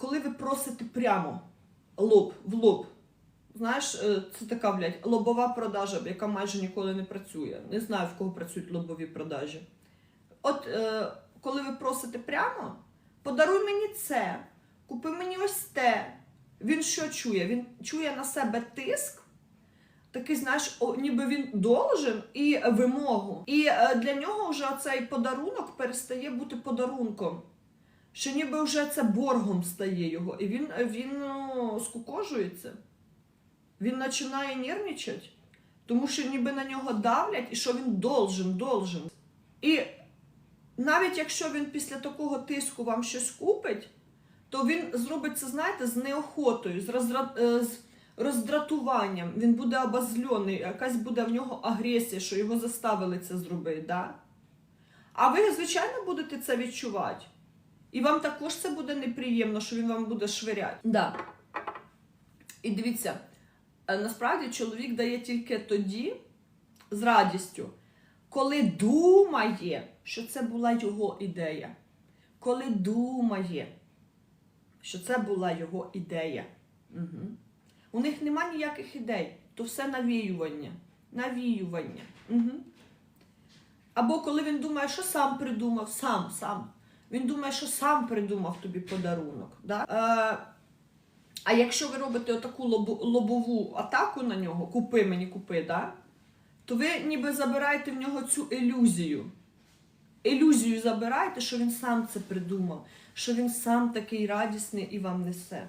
коли ви просите прямо лоб в лоб, знаєш, е, це така, блядь, лобова продажа, яка майже ніколи не працює. Не знаю, в кого працюють лобові продажі. От е, коли ви просите прямо, подаруй мені це, купи мені ось те. Він що чує? Він чує на себе тиск, такий, знаєш, о, ніби він должен і вимогу. І е, для нього вже цей подарунок перестає бути подарунком. Що ніби вже це боргом стає його. І він, він ну, скукожується. Він починає нервничати, тому що ніби на нього давлять і що він должен, должен. І навіть якщо він після такого тиску вам щось купить, то він зробить це, знаєте, з неохотою, з, роздра... е, з роздратуванням. Він буде обозльоний, якась буде в нього агресія, що його заставили це зробити. Да? А ви, звичайно, будете це відчувати. І вам також це буде неприємно, що він вам буде швиряти. Да. І дивіться, е, насправді чоловік дає тільки тоді з радістю, коли думає, що це була його ідея. Коли думає, що це була його ідея. Угу. У них нема ніяких ідей, то все навіювання. Навіювання. Угу. Або коли він думає, що сам придумав, сам, сам. Він думає, що сам придумав тобі подарунок. Да? Е, а якщо ви робите отаку лобову атаку на нього, купи мені, купи, да? то ви ніби забираєте в нього цю ілюзію. Ілюзію забираєте, що він сам це придумав, що він сам такий радісний і вам несе.